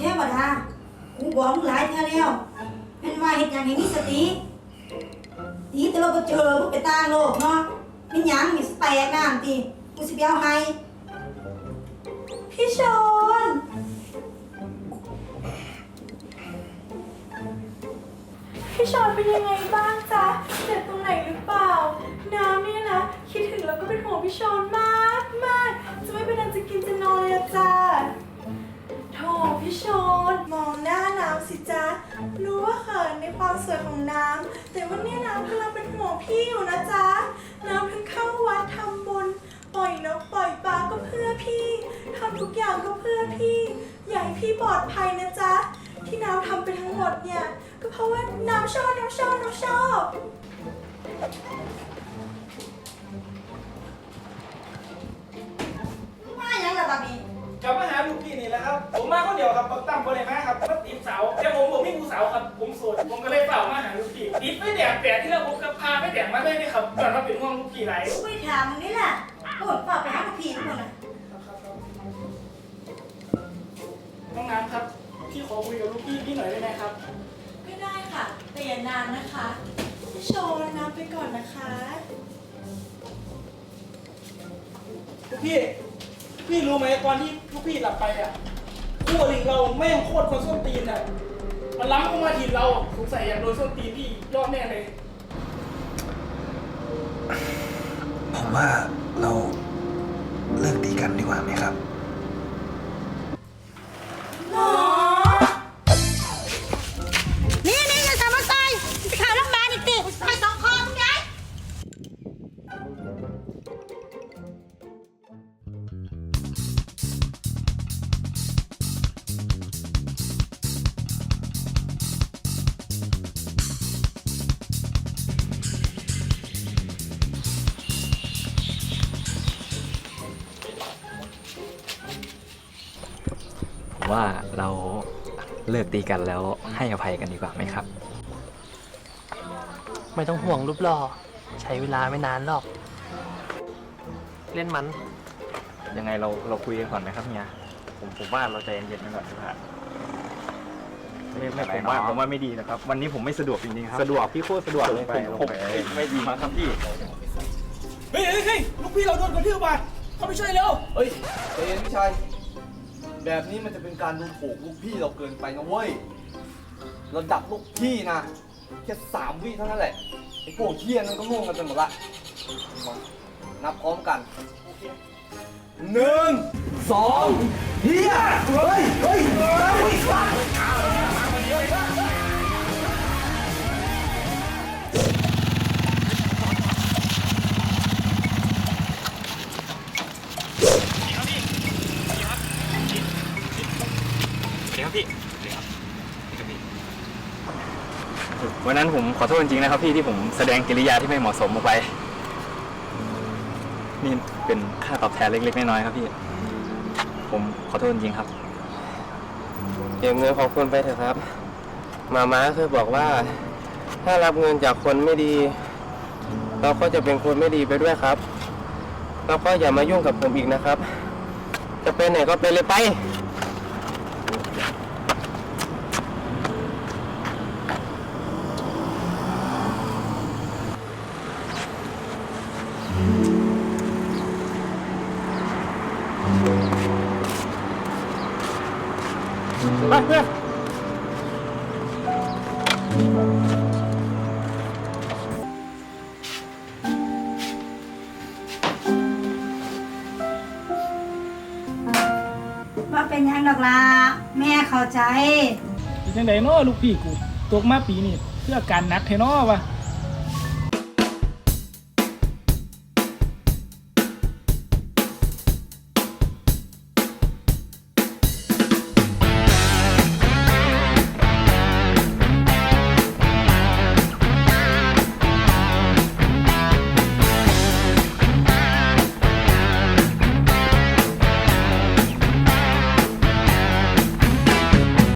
กูบอกมึงหลายเท่าแล้วแม่นว่าเฮ็ดหยังให้มีสติตีแต่เราก็เจอมึงไปตาโลกเนาะเป็นหยังมีสแตกน้ำติกูสิไปเอาให้พี่ชนพี่ชอนเป็นยังไงบ้างจ๊ะเจ็บตรงไหนหรือเปล่า น้ำเนี่ยนะ คิดถึงแล้วก็เป็นห่วงพี่ชอนมาก พี่ชนมองหน้าน้ำสิจ๊ะ รู้ว่าเขินในความสวยของน้ำ แต่ว่าเนี่ยน้ำกำลังเป็นห่วงพี่อยู่นะจ๊ะ น้ำเพิ่งเข้าวัดทำบุญ ปล่อยนกปล่อยปลาก็เพื่อพี่ ทำทุกอย่างก็เพื่อพี่ อยากให้พี่ปลอดภัยนะจ๊ะ ที่น้ำทำไปทั้งหมดเนี่ย ก็เพราะว่าน้ำชอบน้ำชอบน้ำชอบ มมาคนเดียวครับปักตั้มคนไหนมาครับมาติดเสาแต่ผมผมไม่มีสาวครับ ผมโสดผมก็เลยเฝ้ามาหาลูกพี่ติดไม่แดดแดดที่เราผมก็พาไม่แดดมาเลยนี่ครับก่อนมาเป็นห่วงลูกพี่ไรกูไปถามมึงนี่ล่ะโอ้ยฝากไปหาลูกพี่ทุกคนน่ะน้องน้ำครับพี่ขอคุยกับลูกพี่พี่หน่อยได้ไหมครับก็ได้ค่ะแต่อย่านานนะคะพี่ชอนน้ำไปก่อนนะคะลูกพี่พี่รู้ไหมก่อนที่ลูกพี่หลับไปอะ คู่อริเราแม่งโคตรคนส้นตีนอะ มันล้ำเข้ามาทีเราสงสัยอยากโดนส้นตีนที่ยอดแน่เลย ผมว่าเราเลิกตีกันดีกว่าไหมครับ ว่าเราเลิกตีกันแล้วให้อภัยกันดีกว่าไหมครับ ไม่ต้องห่วงรูปหล่อใช้เวลาไม่นานหรอก เล่นมัน ยังไงเราเราคุยกันก่อนไหมครับเฮียผมผมว่าเราใจเย็นๆกันก่อนดีกว่าไม่ไม่ผมว่าผมว่าไม่ดีนะครับ วันนี้ผมไม่สะดวกจริงๆครับสะดวกพี่โคตรสะดวกเลยผมผมไม่ดีมากครับพี่เฮ้ยเฮ้ยเฮ้ยลูกพี่เราโดนกระทืบว่ะเข้าไปช่วยเร็วเฮ้ยใจเย็นพี่ชาย แบบนี้มันจะเป็นการดูถูกลูกพี่เราเกินไปนะเว้ยเราดับลูกพี่นะแค่สามวิเท่านั้นแหละไอ้พวกเที่ยนั่นก็ง่วงกันไปหมดละนับพร้อมกันหนึ่งสองเฮียเฮ้ยเฮ้ยเฮ้ย วันนั้นผมขอโทษจริงๆนะครับพี่ที่ผมแสดงกิริยาที่ไม่เหมาะสมออกไป นี่เป็นค่าตอบแทนเล็กๆน้อยๆครับพี่ ผมขอโทษจริงๆครับ เก็บเงินของคุณไปเถอะครับ มาม้าเคยบอกว่า ถ้ารับเงินจากคนไม่ดี เราก็จะเป็นคนไม่ดีไปด้วยครับ แล้วก็อย่ามายุ่งกับผมอีกนะครับ จะไปไหนก็ไปเลยไป ไปเพื่อนว่าเป็นยังดอกล่ะแม่เข้าใจ เป็นจังไดเนาะลูกพี่กูตกมาปีนี้เพื่ออาการหนักแท้เนาะวะ